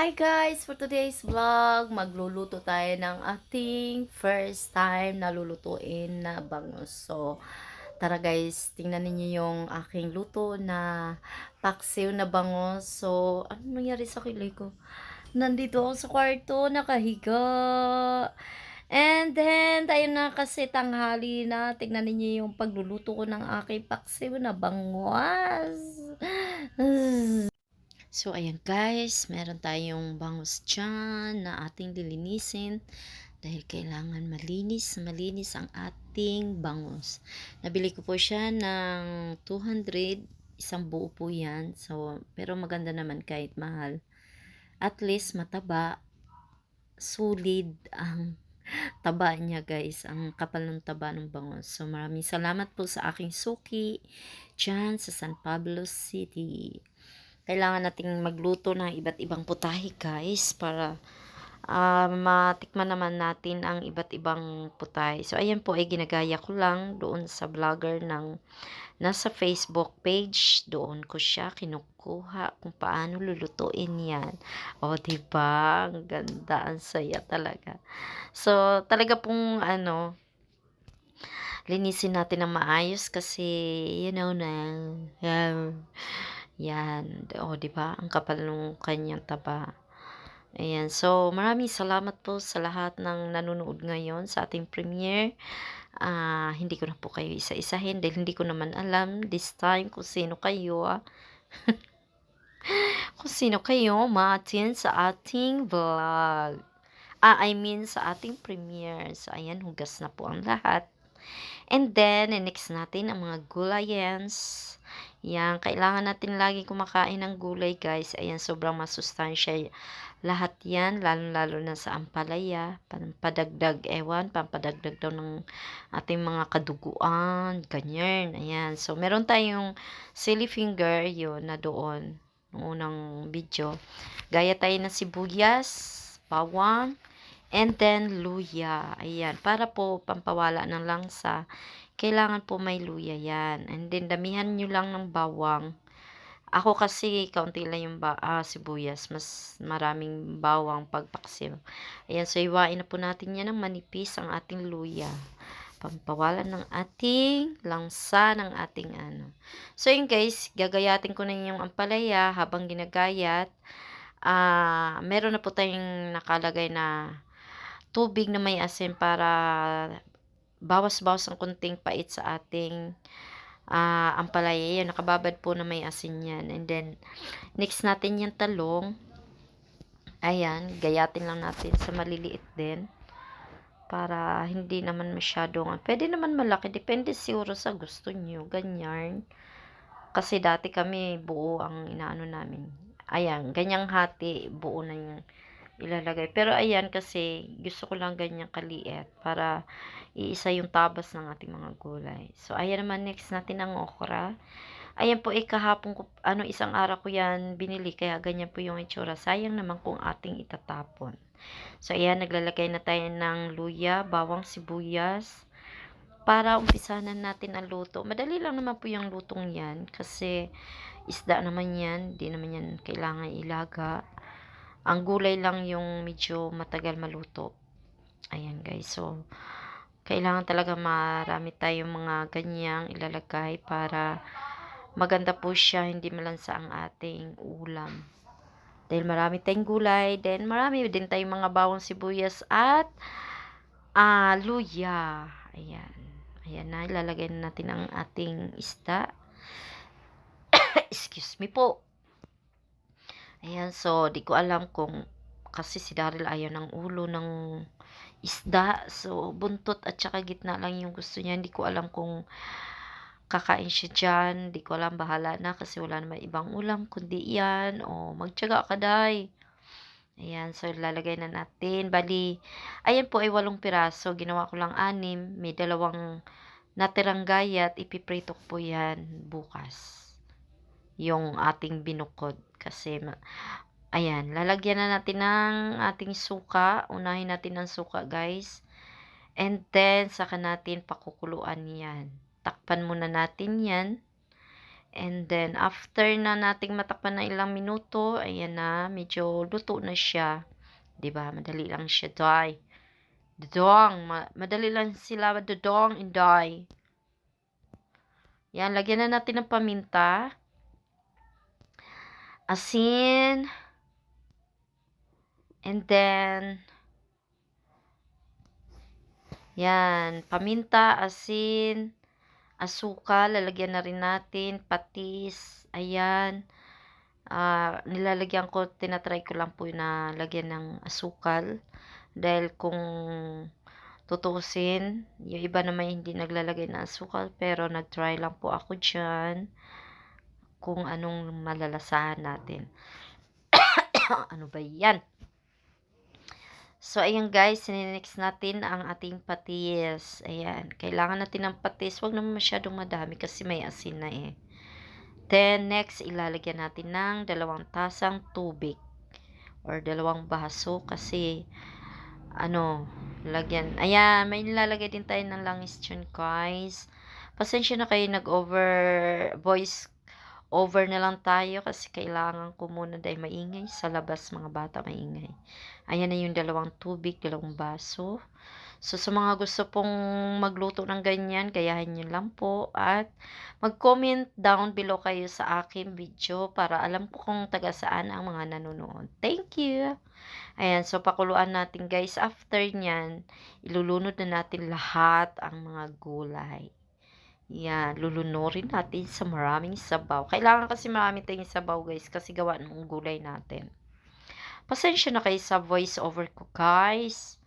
Hi guys! For today's vlog, magluluto tayo ng ating first time na lulutuin na bangus. So, tara guys, tingnan ninyo yung aking luto na paksiw na bangus. So, ano nangyari sa kilay ko? Nandito ako sa kwarto, nakahiga. And then, tayo na kasi tanghali na. Tingnan ninyo yung pagluluto ko ng aking paksiw na bangus. So, ayan guys, meron tayong bangus dyan na ating lilinisin dahil kailangan malinis, malinis ang ating bangus. Nabili ko po siya ng 200, isang buo po yan. So, pero maganda naman kahit mahal. At least mataba, solid ang taba niya guys, ang kapal ng taba ng bangus. So, maraming salamat po sa aking suki dyan sa San Pablo City kailangan nating magluto ng iba't ibang putahe guys para uh, matikman naman natin ang iba't ibang putahe. So ayan po ay ginagaya ko lang doon sa vlogger ng nasa Facebook page. Doon ko siya kinukuha kung paano lulutuin yan. O ba diba? Ang ganda, ang saya talaga. So talaga pong ano linisin natin ng maayos kasi you know na yeah, yan. O, di ba? Ang kapal ng kanyang taba. Ayan. So, maraming salamat po sa lahat ng nanonood ngayon sa ating premiere. Uh, hindi ko na po kayo isa-isahin dahil hindi ko naman alam this time kung sino kayo. Ah. kung sino kayo matin sa ating vlog. Ah, I mean sa ating premiere. So, ayan, hugas na po ang lahat. And then, next natin ang mga gulayens. Yan, kailangan natin lagi kumakain ng gulay guys. Ayan, sobrang masustansya lahat yan, lalo-lalo na sa ampalaya, pampadagdag ewan, pampadagdag daw ng ating mga kaduguan, ganyan, ayan. So, meron tayong silly finger, yun, na doon, ng unang video. Gaya tayo ng sibuyas, bawang, and then luya, ayan, para po pampawala ng langsa kailangan po may luya yan. And then, damihan nyo lang ng bawang. Ako kasi, kaunti lang yung ba, ah, sibuyas. Mas maraming bawang pagpaksiw. Ayan, so iwain na po natin yan ng manipis ang ating luya. Pampawalan ng ating langsa ng ating ano. So, yun guys, gagayatin ko na yung ampalaya habang ginagayat. Ah, meron na po tayong nakalagay na tubig na may asin para bawas-bawas ang kunting pait sa ating uh, ampalaya. Yan, nakababad po na may asin yan. And then, next natin yung talong. Ayan, gayatin lang natin sa maliliit din. Para hindi naman masyadong, pwede naman malaki. Depende siguro sa gusto nyo. Ganyan. Kasi dati kami buo ang inaano namin. Ayan, ganyang hati, buo na yung ilalagay. Pero ayan kasi gusto ko lang ganyan kaliit para iisa yung tabas ng ating mga gulay. So ayan naman next natin ang okra. Ayan po eh kahapon ko, ano isang araw ko yan binili kaya ganyan po yung itsura. Sayang naman kung ating itatapon. So ayan naglalagay na tayo ng luya, bawang sibuyas para umpisahan natin ang luto. Madali lang naman po yung lutong yan kasi isda naman yan, di naman yan kailangan ilaga. Ang gulay lang yung medyo matagal maluto. Ayan guys. So, kailangan talaga marami tayong mga ganyang ilalagay para maganda po siya, hindi malansa ang ating ulam. Dahil marami tayong gulay, then marami din tayong mga bawang sibuyas at uh, luya. Ayan. Ayan na, ilalagay na natin ang ating isda. Excuse me po. Ayan, so, di ko alam kung, kasi si Daryl ayaw ng ulo ng isda. So, buntot at saka gitna lang yung gusto niya. Hindi ko alam kung kakain siya dyan. Di ko alam, bahala na kasi wala naman ibang ulam kundi yan. O, magtyaga ka, day. Ayan, so lalagay na natin. Bali, ayan po ay walong piraso. Ginawa ko lang anim. May dalawang natirang gayat. Ipiprito ko po yan bukas. Yung ating binukod. Kasi, ayan, lalagyan na natin ng ating suka. Unahin natin ng suka, guys. And then, saka natin pakukuluan yan. Takpan muna natin yan. And then, after na nating matakpan na ilang minuto, ayan na, medyo luto na siya. ba Madali lang siya, day. Dodong, ma madali lang sila dodong, inday. Yan, lagyan na natin ng paminta. Asin. And then, yan, paminta, asin, asukal, lalagyan na rin natin, patis, ayan. Ah, nilalagyan ko, tinatry ko lang po na lagyan ng asukal. Dahil kung tutuusin, yung iba naman hindi naglalagay ng asukal, pero nag-try lang po ako dyan kung anong malalasahan natin. ano ba yan? So, ayan guys, sinenext natin ang ating patis. Ayan, kailangan natin ng patis. Huwag naman masyadong madami kasi may asin na eh. Then, next, ilalagyan natin ng dalawang tasang tubig or dalawang baso kasi ano, lagyan. Ayan, may nilalagay din tayo ng langis dyan, guys. Pasensya na kayo nag-over voice over na lang tayo kasi kailangan ko muna dahil maingay sa labas mga bata maingay. Ayan na yung dalawang tubig, dalawang baso. So, sa mga gusto pong magluto ng ganyan, gayahin nyo lang po. At mag-comment down below kayo sa aking video para alam ko kung taga saan ang mga nanonood. Thank you! Ayan, so pakuluan natin guys. After nyan, ilulunod na natin lahat ang mga gulay. Yan, lulunurin natin sa maraming sabaw. Kailangan kasi marami tayong sabaw guys kasi gawa ng gulay natin. Pasensya na kayo sa voice over ko guys.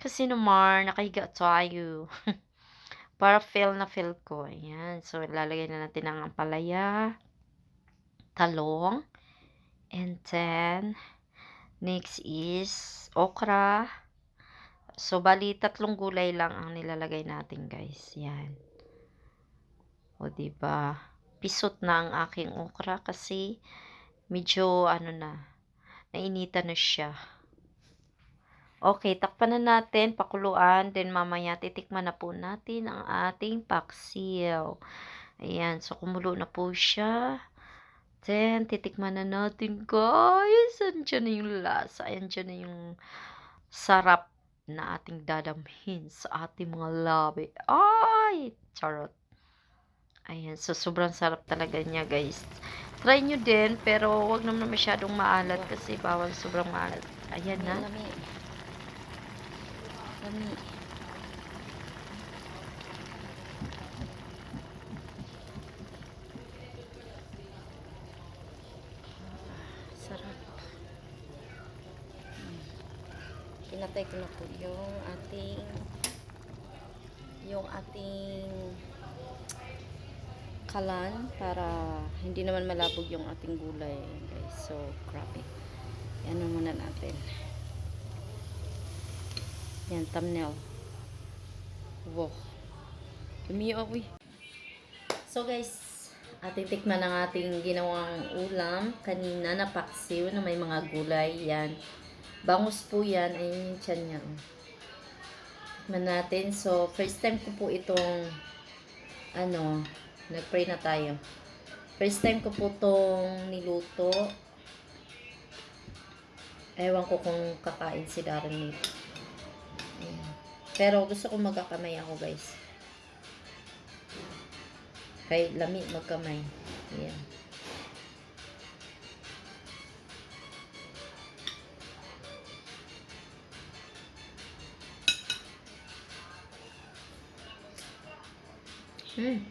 Kasi naman, nakahiga tayo. Para feel na feel ko. Ayan. So, lalagay na natin ang ampalaya, talong, and then, next is okra. So, bali, tatlong gulay lang ang nilalagay natin, guys. Yan. O, diba? Pisot na ang aking okra kasi medyo, ano na, nainitan na siya. Okay, takpan na natin, pakuluan, then mamaya titikman na po natin ang ating paksiw. Ayan, so kumulo na po siya. Then, titikman na natin, guys. Andiyan na yung lasa. Andiyan na yung sarap na ating dadamhin sa ating mga labi. Ay, charot. Ayan, so sobrang sarap talaga niya, guys. Try nyo din, pero wag naman masyadong maalat kasi bawal sobrang maalat. Ayan na. Lami. Sarap. Pinatay ko na po yung ating yung ating kalan para hindi naman malabog yung ating gulay guys. So, grabe. Yan na muna natin. Yan, thumbnail. Wow. Lumiyo ako eh. So guys, ating tikman ang ating ginawang ulam. Kanina na paksiw na may mga gulay. Yan. Bangus po yan. Ayun yung tiyan niya. oh. Tikman natin. So, first time ko po itong ano, nag-pray na tayo. First time ko po itong niluto. Ewan ko kung kakain si Darren nito. Pero gusto ko magkakamay ako guys. Kay lami magkamay. Ayan. Hmm.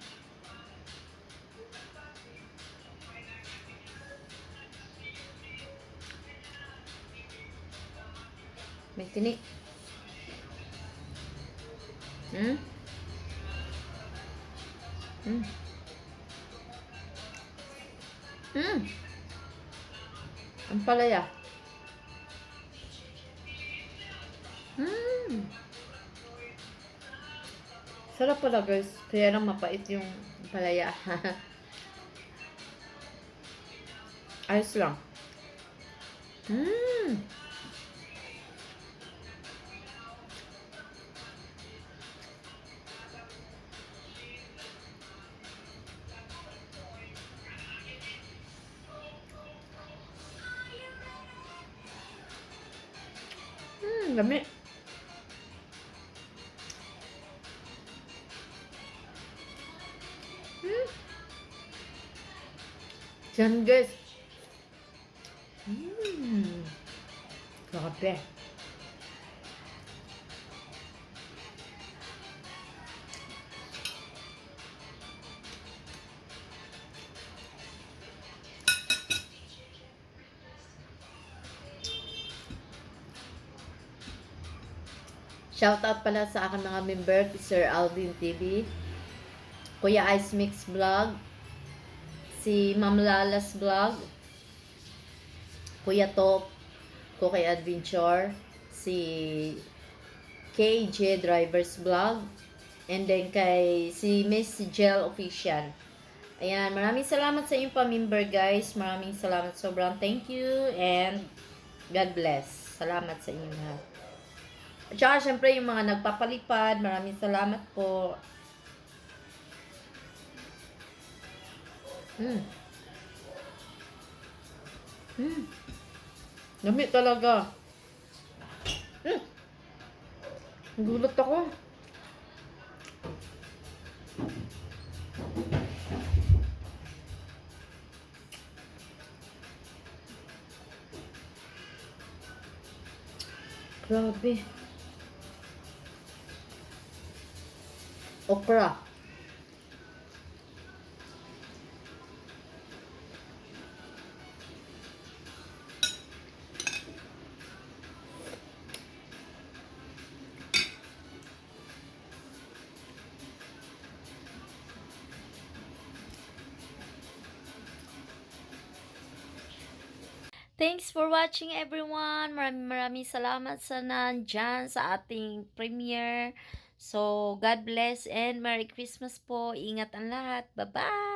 May tinik. Hmm? Hmm. Hmm. Ang palaya. Hmm. Sarap pala guys. Kaya lang mapait yung palaya. Ayos lang. Hmm. Hmm, dami. Hmm. Yan guys. Hmm. Grabe. Shoutout pala sa aking mga member, Sir Alvin TV, Kuya Ice Mix Vlog, si Ma'am Lalas Vlog, Kuya Top, Kukay Adventure, si KJ Drivers Vlog, and then kay si Miss Gel Official. Ayan, maraming salamat sa inyong pa-member guys. Maraming salamat sobrang thank you and God bless. Salamat sa inyong lahat. At saka, syempre, yung mga nagpapalipad, maraming salamat po. Hmm. Hmm. Dami talaga. Hmm. Gulat ako. Grabe. Okra. Thanks for watching everyone. Maraming maraming salamat sa nandyan sa ating premiere. So, God bless and Merry Christmas po. Ingat ang lahat. Bye-bye!